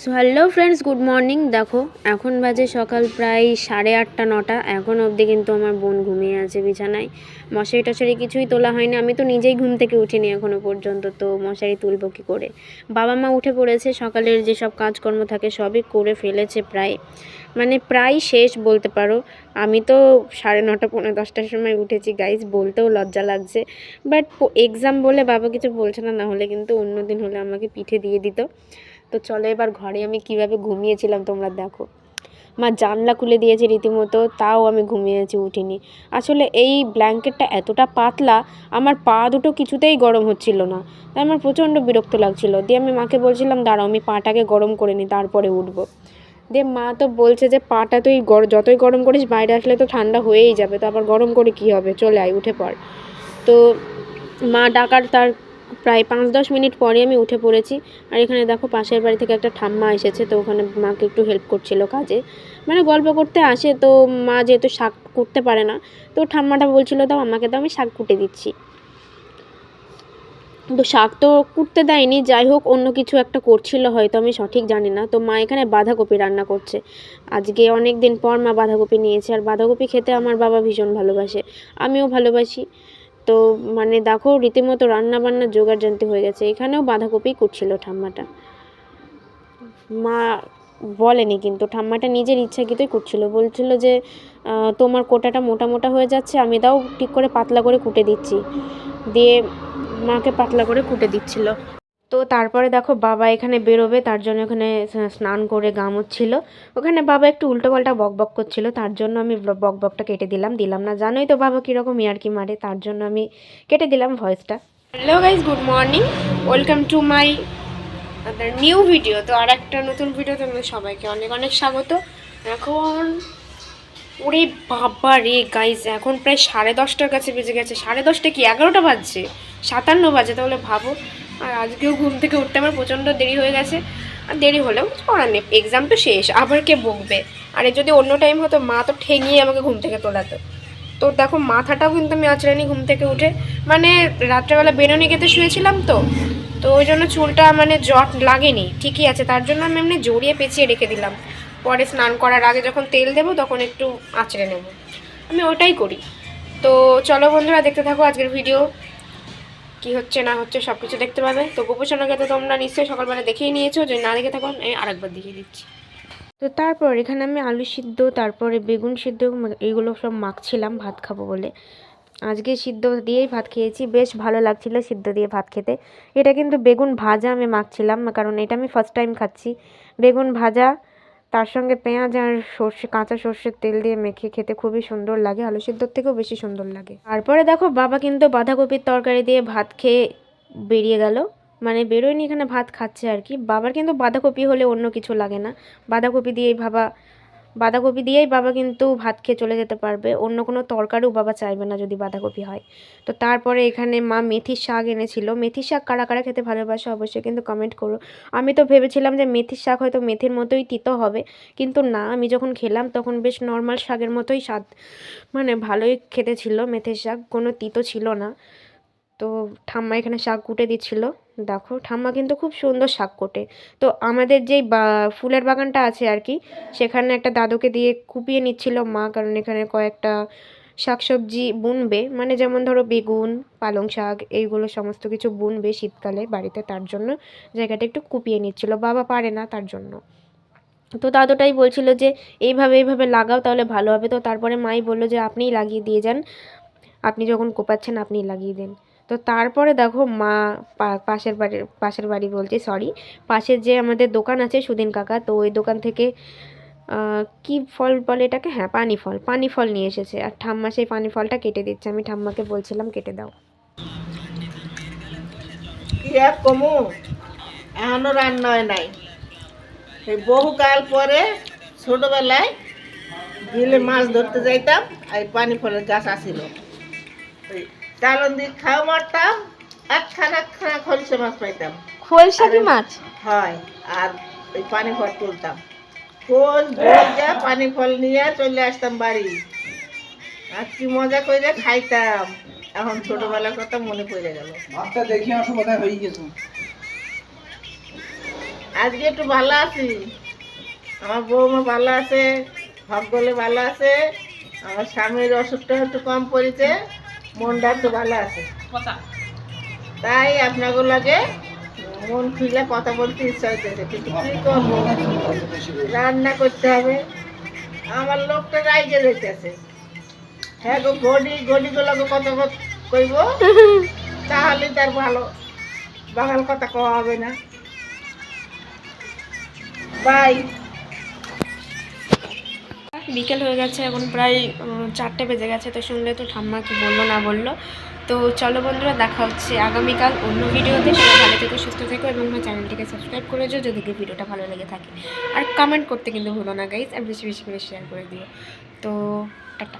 So hello friends good morning দেখো, এখন বাজে সকাল প্রায় সাড়ে আটটা, নটা। এখন অবধি কিন্তু আমার বোন ঘুমিয়ে আছে বিছানায়। মশারি টশারি কিছুই তোলা হয়নি। আমি তো নিজেই ঘুম থেকে উঠিনি এখনও পর্যন্ত, তো মশারি তুলব কী করে? বাবা মা উঠে পড়েছে, সকালের যেসব কাজকর্ম থাকে সবই করে ফেলেছে প্রায়। মানে প্রায় শেষ বলতে পারো। আমি তো সাড়ে নটা, পৌনে দশটার সময় উঠেছি গাইজ বলতেও লজ্জা লাগছে। বাট এক্সাম বলে বাবা কিছু বলছে না না হলে কিন্তু অন্য দিন হলে আমাকে পিঠে দিয়ে দিত। তো চলো এবার ঘরে আমি কীভাবে ঘুমিয়েছিলাম তোমরা দেখো। মা জানলা খুলে দিয়েছে রীতিমতো, তাও আমি ঘুমিয়েছি উঠিনি। আসলে এই ব্ল্যাঙ্কেটটা এতটা পাতলা, আমার পা দুটো কিছুতেই গরম হচ্ছিল না। তাই আমার প্রচণ্ড বিরক্ত লাগছিল। দিয়ে আমি মাকে বলছিলাম, দাঁড়াও, আমি পাটাকে গরম করে নিই, তারপরে উঠবো। দিয়ে মা তো বলছে যে, পাটা তুই যতই গরম করিস, বাইরে আসলে তো ঠান্ডা হয়েই যাবে। তো আবার গরম করে কী হবে? চলে আয়, উঠে পড়। তো মা ডাকার তার প্রায় পাঁচ দশ মিনিট পরে আমি উঠে পড়েছি। আর এখানে দেখো পাশের বাড়ি থেকে একটা ঠাম্মা এসেছে, তো ওখানে মাকে একটু হেল্প করছিল কাজে। মানে গল্প করতে আসে, তো মা যেহেতু শাক কুটতে পারে না, তো ঠাম্মাটা বলছিল, দাও আমাকে দাও, আমি শাক কুটে দিচ্ছি। তো শাক তো কুটতে দেয়নি, যাই হোক, অন্য কিছু একটা করছিল, হয়তো আমি সঠিক জানি না। তো মা এখানে বাঁধাকপি রান্না করছে। আজকে অনেক দিন পর মা বাঁধাকপি নিয়েছে, আর বাঁধাকপি খেতে আমার বাবা ভীষণ ভালোবাসে, আমিও ভালোবাসি। তো মানে দেখো রীতিমতো রান্না বান্না জোগাড় জানতে হয়ে গেছে। এখানেও বাঁধাকপি করছিল ঠাম্মাটা। মা বলেনি কিন্তু, ঠাম্মাটা নিজের ইচ্ছাকৃতই করছিল বলছিল যে তোমার কোটাটা মোটা মোটা হয়ে যাচ্ছে, আমি তাও ঠিক করে পাতলা করে কুটে দিচ্ছি। দিয়ে মাকে পাতলা করে কুটে দিচ্ছিল। তো তারপরে দেখো বাবা এখানে বেরোবে, তার জন্য ওখানে স্নান করে গাম হচ্ছিল ওখানে বাবা একটু উল্টোপাল্টা বক বক করছিল, তার জন্য আমি বক বকটা কেটে দিলাম। দিলাম না, জানোই তো বাবা কীরকম ইয়ার্কি মারে, তার জন্য আমি কেটে দিলাম ভয়েসটা। Hello guys good morning welcome to my new video তো আর একটা নতুন ভিডিও তোমাদের সবাইকে অনেক অনেক স্বাগত। এখন ওরে বাবা রে গাইজ এখন প্রায় সাড়ে দশটার কাছে বেজে গেছে। সাড়ে দশটা কি? এগারোটা বাজছে? সাতান্ন বাজে, তাহলে ভাবো। আর আজকেও ঘুম থেকে উঠতে আমার প্রচণ্ড দেরি হয়ে গেছে। আর দেরি হলেও করার নেই এক্সাম তো শেষ, আবার কে বকবে? আর যদি অন্য টাইম হতো, মা তো ঠেঙিয়ে আমাকে ঘুম থেকে তোলাতো। তো দেখো, মাথাটাও কিন্তু আমি আঁচড়ানি ঘুম থেকে উঠে। মানে রাত্রেবেলা বেরোনি খেতে শুয়েছিলাম তো তো ওই জন্য চুলটা মানে জট লাগেনি, ঠিকই আছে। তার জন্য আমি এমনি জড়িয়ে পেঁচিয়ে রেখে দিলাম। পরে স্নান করার আগে যখন তেল দেবো, তখন একটু আঁচড়ে নেব। আমি ওটাই করি। তো চলো বন্ধুরা, দেখতে থাকো আজকের ভিডিও কি হচ্ছে, না হচ্ছে সব কিছু দেখতে পাবে। তো গোপোষণাকে তো তোমরা নিশ্চয়ই সকালবেলা দেখেই নিয়েছো যদি না দেখে থাকো, আমি আরেকবার দেখিয়ে দিচ্ছি। তো তারপর এখানে আমি আলু সিদ্ধ, তারপরে বেগুন সিদ্ধ এইগুলো সব মাখছিলাম, ভাত খাব বলে। আজকে সিদ্ধ দিয়েই ভাত খেয়েছি, বেশ ভালো লাগছিল সিদ্ধ দিয়ে ভাত খেতে। এটা কিন্তু বেগুন ভাজা আমি মাখছিলাম, কারণ এটা আমি ফার্স্ট টাইম খাচ্ছি। বেগুন ভাজা তার সঙ্গে পেঁয়াজ আর সর্ষে, কাঁচা সর্ষের তেল দিয়ে মেখে খেতে খুবই সুন্দর লাগে, আলু সিদ্ধর থেকেও বেশি সুন্দর লাগে। তারপরে দেখো, বাবা কিন্তু বাঁধাকপির তরকারি দিয়ে ভাত খেয়ে বেরিয়ে গেল। মানে বেরোয়নি, এখানে ভাত খাচ্ছে আর কি। বাবার কিন্তু বাঁধাকপি হলে অন্য কিছু লাগে না। বাঁধাকপি দিয়েই বাবা বাঁধাকপি দিয়েই বাবা কিন্তু ভাত খেয়ে চলে যেতে পারবে। অন্য কোনো তরকারিও বাবা চাইবে না যদি বাঁধাকপি হয়। তো তারপরে এখানে মা মেথির শাক এনেছিল। মেথির শাক কারা কারা খেতে ভালোবাসে অবশ্যই কিন্তু কমেন্ট করো। আমি তো ভেবেছিলাম যে মেথির শাক হয়তো মেথির মতোই তিতো হবে। কিন্তু না, আমি যখন খেলাম তখন বেশ নর্মাল শাকের মতোই স্বাদ মানে ভালোই খেতে ছিল মেথির শাক। কোনো তিতো ছিল না। তো ঠাম্মা এখানে শাক কুটে দিচ্ছিল। দেখো, ঠাম্মা কিন্তু খুব সুন্দর শাক কোটে। তো আমাদের যেই ফুলের বাগানটা আছে আর কি, সেখানে একটা দাদুকে দিয়ে কুপিয়ে নিচ্ছিল মা, কারণ এখানে কয়েকটা শাকসবজি বুনবে। মানে যেমন ধরো বেগুন, পালং শাক, এইগুলো সমস্ত কিছু বুনবে শীতকালে বাড়িতে, তার জন্য জায়গাটা একটু কুপিয়ে নিচ্ছিল। বাবা পারে না তার জন্য। তো দাদুটাই বলছিল যে, এইভাবে এইভাবে লাগাও তাহলে ভালো হবে। তো তারপরে মাই বলল যে, আপনিই লাগিয়ে দিয়ে যান। আপনি যখন কোপাচ্ছেন, আপনিই লাগিয়ে দিন। তো তারপরে দেখো মা পাশের বাড়ির পাশের বাড়ি বলছি সরি পাশের যে আমাদের দোকান আছে সুদিন কাকা, তো ওই দোকান থেকে কি ফল বলে এটাকে? হ্যাঁ পানি ফল পানি ফল নিয়ে এসেছে। আর ঠাম্মা সেই পানি ফলটা কেটে দিচ্ছে। আমি ঠাম্মাকে বলছিলাম কেটে দাও। কমু? এখনও রান্না হয় নাই। এই বহুকাল পরে ছোটবেলায় বিলে মাছ ধরতে যাইতাম, আর পানি ফলের গাছ আসিল। ওই দিয়ে খাও মারতাম একখানা একখানা খলসে মাছ পাইতাম। খোলসা কি মাছ? হয় আর ওই পানি ফল তুলতাম। খোঁজ ভোর যা পানি ফল নিয়ে চলে আসতাম বাড়ি। আর কি মজা করে খাইতাম। এখন ছোটবেলার কথা মনে পড়ে গেল। মাছটা দেখি আসো কোথায় হয়ে গেছে। আজকে একটু ভালো আছি। আমার বৌমা ভালো আছে ভগলে ভালো আছে। আমার স্বামীর অসুখটা একটু কম পড়েছে। মনটা একটু ভালো আছে। তাই আপনাকে লাগে মন খুলে কথা বলতে ইচ্ছা হইতেছে কিন্তু কি করব? রান্না করতে হবে। আমার লোকটা রাইজে যেতেছে হ্যাঁ গো গডি গডিগুলোকে কত কইব? তাহলে তার ভালো বাঙাল কথা কওয়া হবে না। বাই। বিকেল হয়ে গেছে, এখন প্রায় চারটে বেজে গেছে, তো শুনলে তো ঠাম্মা কি বলল না বলল। তো চলো বন্ধুরা, দেখা হচ্ছে আগামীকাল অন্য ভিডিওতে। সবাই ভালো থেকে, সুস্থ থেকো এবং আমার চ্যানেলটিকে সাবস্ক্রাইব করে দিও যদি ভিডিওটা ভালো লেগে থাকে। আর কমেন্ট করতে কিন্তু ভুলো না গাইজ আর বেশি বেশি করে শেয়ার করে দিও। তো টাটা।